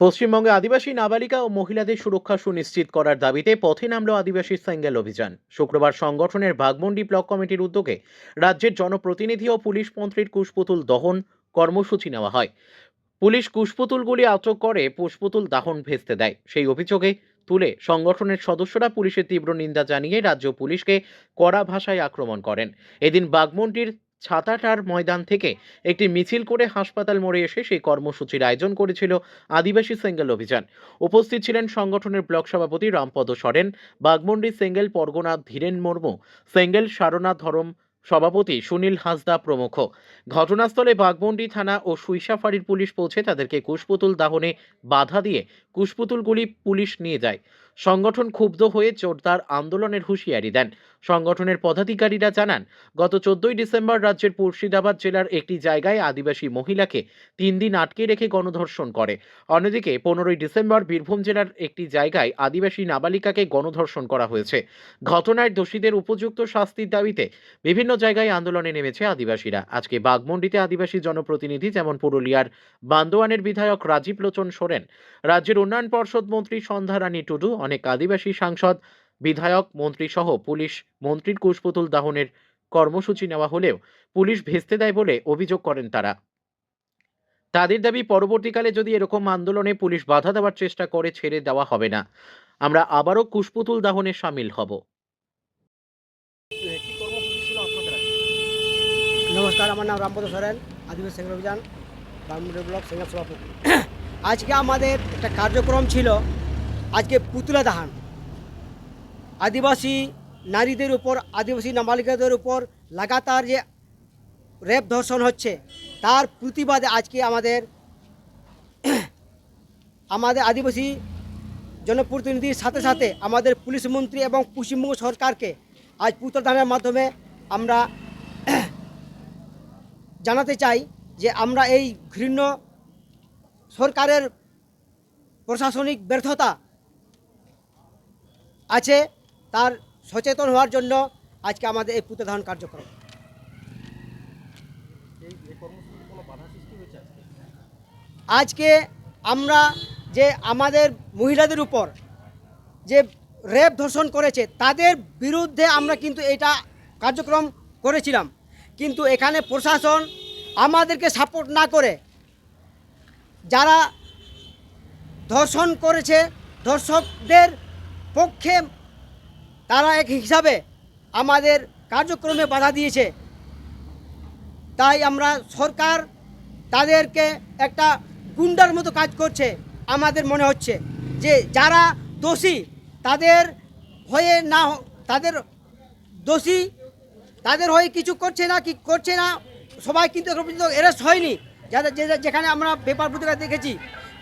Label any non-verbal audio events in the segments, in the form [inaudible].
পশ্চিমবঙ্গে আদিবাসী নাবালিকা ও মহিলাদের সুরক্ষা সুনিশ্চিত করার দাবিতে পথে নামল আদিবাসী সেঙ্গেল অভিযান। শুক্রবার সংগঠনের বাগমন্ডি ব্লক কমিটির উদ্যোগে রাজ্যের জনপ্রতিনিধি ও পুলিশ মন্ত্রীর কুশপুতুল দহন কর্মসূচি নেওয়া হয়। পুলিশ কুশপুতুলগুলি আটক করে পুষ্পুতুল দাহন ভেস্তে দেয়। সেই অভিযোগে তুলে সংগঠনের সদস্যরা পুলিশের তীব্র নিন্দা জানিয়ে রাজ্য পুলিশকে কড়া ভাষায় আক্রমণ করেন। এদিন বাগমন্ডির ছাতাটার ময়দান থেকে একটি মিছিল করে হাসপাতাল মোড়ে এসে সেই কর্মসূচির আয়োজন করেছিল আদিবাসী সেঙ্গেল অভিযান। উপস্থিত ছিলেন সংগঠনের ব্লক সভাপতি রামপদ সরেন, বাগমন্ডি সেঙ্গেল পরগনা ধীরেন মুর্মু, সেঙ্গেল সারনা ধরম সভাপতি সুনীল হাসদা প্রমুখ। ঘটনাস্থলে বাগমন্ডি থানা ও সুইসাফাড়ির পুলিশ পৌঁছে তাদেরকে কুশপুতুল দাহনে বাধা দিয়ে কুশপুতুলগুলি পুলিশ নিয়ে যায়। সংগঠন ক্ষুব্ধ হয়ে জোরদার আন্দোলনের হুঁশিয়ারি দেন। সংগঠনের পদাধিকারীরা জানান, গত চোদ্দই ডিসেম্বর রাজ্যের মুর্শিদাবাদ জেলার একটি জায়গায় আদিবাসী মহিলাকে তিন দিন আটকে রেখে গণধর্ষণ করে। অন্যদিকে, পনেরোই ডিসেম্বর বীরভূম জেলার একটি জায়গায় আদিবাসী নাবালিকাকে গণধর্ষণ করা হয়েছে। ঘটনায় দোষীদের উপযুক্ত শাস্তির দাবিতে বিভিন্ন জায়গায় আন্দোলনে নেমেছে আদিবাসীরা। আজকে বাগমন্ডিতে আদিবাসী জনপ্রতিনিধি যেমন পুরুলিয়ার বান্দোয়ানের বিধায়ক রাজীব লোচন সোরেন, রাজ্যের উন্নয়ন পর্ষদ মন্ত্রী সন্ধ্যা রানী টুডু অনেক আদিবাসী সাংসদ বিধায়ক মন্ত্রী সহ পুলিশ মন্ত্রীর কুশপুতুল দাহনের কর্মসূচি নেওয়া হলেও পুলিশ ভেস্তে দেয় বলে অভিযোগ করেন তারা। তাদের দাবি পরবর্তীকালে যদি এরকম আন্দোলনে পুলিশ বাধা দেওয়ার চেষ্টা করে ছেড়ে দেওয়া হবে না। আমরা আবারও কুশপুতুল দাহনে সামিল হব। কি কর্মসূচি ছিল আপনাদের? আজকে? নমস্কার আমার নাম রামপদ সরেন আদিবাসী সেঙ্গল অভিযান ব্লক সেঙ্গল সভাপতি। আজকে আমাদের একটা কার্যক্রম ছিল আজকে পুতুলা দাহান। আদিবাসী নারীদের উপর, আদিবাসী নাবালিকাদের উপর লাগাতার যে রেপ ধর্ষণ হচ্ছে, তার প্রতিবাদে আজকে আমাদের [clears throat] আমাদের আদিবাসী জনপ্রতিনিধির সাথে সাথে আমাদের পুলিশ মন্ত্রী এবং পশ্চিমবঙ্গ সরকারকে আজ পুতুলা দানের মাধ্যমে আমরা [clears throat] জানাতে চাই যে আমরা এই ঘৃণ্য সরকারের প্রশাসনিক ব্যর্থতা আছে, তার সচেতন হওয়ার জন্য আজকে আমাদের এই কার্যক্রম। সৃষ্টি হয়েছে আজকে আজকে আমরা যে আমাদের মহিলাদের উপর যে রেপ ধর্ষণ করেছে, তাদের বিরুদ্ধে আমরা কিন্তু এটা কার্যক্রম করেছিলাম। কিন্তু এখানে প্রশাসন আমাদেরকে সাপোর্ট না করে যারা ধর্ষণ করেছে, ধর্ষকদের পক্ষে তারা এক হিসাবে আমাদের কার্যক্রমে বাধা দিয়েছে। তাই আমরা সরকার তাদেরকে একটা গুন্ডার মতো কাজ করছে, আমাদের মনে হচ্ছে। যে যারা দোষী, তাদের হয়ে না তাদের দোষী, তাদের হয়ে কিছু করছে না, কি করছে না, সবাই কিন্তু এখন পর্যন্ত অ্যারেস্ট হয়নি। যাদের যেখানে আমরা পেপার পত্রিকা দেখেছি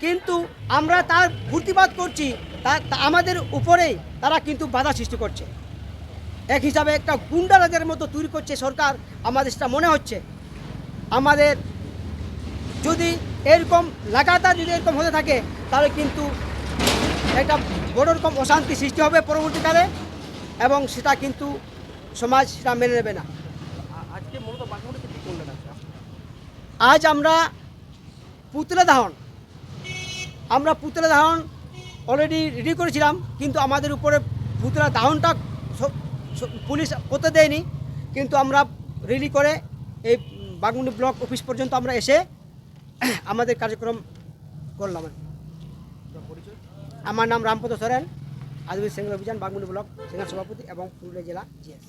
কিন্তু আমরা তার প্রতিবাদ করছি তা আমাদের উপরেই তারা কিন্তু বাধা সৃষ্টি করছে। এক হিসাবে একটা গুন্ডারাজের মতো তৈরি করছে সরকার আমাদের সেটা মনে হচ্ছে আমাদের যদি এরকম লাগাতার যদি এরকম হতে থাকে তাহলে কিন্তু একটা বড় রকম অশান্তি সৃষ্টি হবে পরবর্তীকালে এবং সেটা কিন্তু সমাজ সেটা মেনে নেবে না। আজকে আজকে আজ আমরা পুতলা দাহন আমরা পুতলা দাহন অলরেডি রেডি করেছিলাম, কিন্তু আমাদের উপরে পুতলা দাহনটা পুলিশ করতে দেয়নি। কিন্তু আমরা রেডি করে এই বাগমুন্ডি ব্লক অফিস পর্যন্ত আমরা এসে [coughs] আমাদের কার্যক্রম করলাম। আমার নাম রামপদ সরেন, আদিবাসী সেঙ্গল অভিযান বাগমুন্ডি ব্লক সেঙ্গল সভাপতি এবং পুরুলিয়া জেলা জিএস